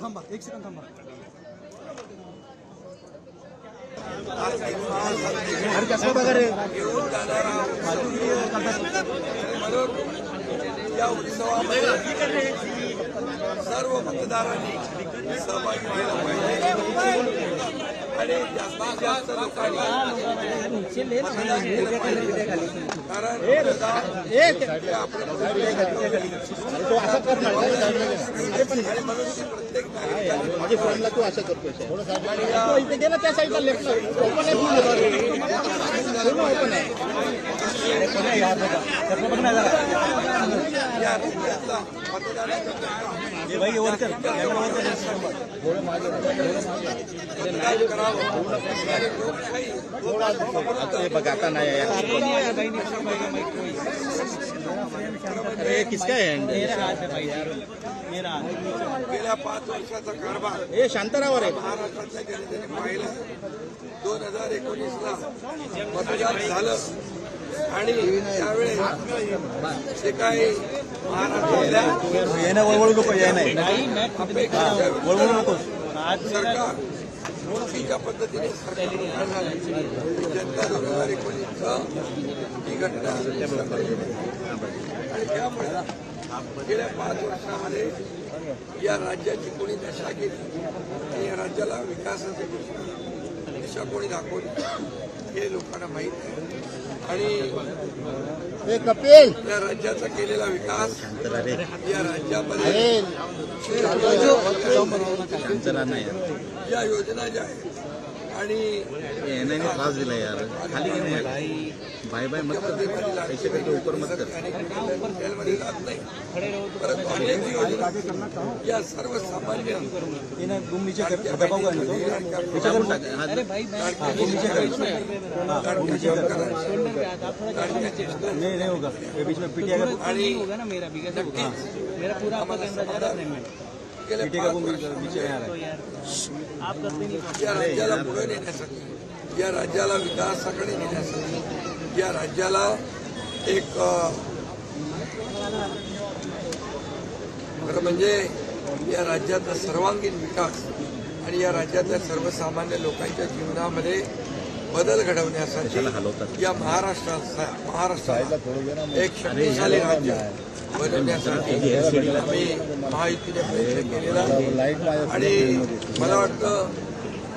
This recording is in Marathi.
थांबा एक सेकंद थांबा या उत्सवामध्ये सर्व मतदारांनी सहभागी व्हायला पाहिजे आणि जास्तीत जास्त लोकांनी प्रत्येक माझ्या फोनला तू असं करतोय त्या साईडला लेफ्ट ओपन आहे ओपन आहे या मतदान करावं आणि हे आता नाही अरे किसका गेल्या पाच वर्षाचा कारभार हे शांतरावर आहे महाराष्ट्रातल्या जनतेने दोन हजार एकोणीसला मतदान झालं. आणि त्यावेळेस जे काही येणं वळवळू नको ये नाही वळवळू नको सरकार चुकीच्या पद्धतीने जनता दोन एकोणीसचं ही घटना आणि त्यामुळे गेल्या पाच वर्षामध्ये या राज्याची कोणी दशा केली आणि या राज्याला विकासाची दिशा कोणी दाखवली. हे लोकांना माहीत आहे. आणि हे कपिल. या राज्याचा केलेला विकास या राज्यामध्ये या योजना ज्या आहेत आणि याने त्रास दिला यार. खाली बाय बाय मत कर. ऐसे करके ऊपर मत कर. या सर्वसामान्य नहीं नहीं होगा बीच में पीटिया का ना मेरा पूरा आपका कैमरा जा रहा है में पीटिया का पाच गुम आ रहा है आप नहीं या राज्याला पुढे नेण्यासाठी या राज्याला विकासाकडे नेण्यासाठी या राज्याला एक खरं म्हणजे या राज्याचा सर्वांगीण विकास आणि या राज्यातल्या सर्वसामान्य लोकांच्या जीवनामध्ये बदल घडवण्यासाठी या महाराष्ट्राचा महाराष्ट्राला एक शक्तिशाली राज्य बनवण्यासाठी आम्ही महायुतीने प्रयत्न केलेला आणि मला वाटतं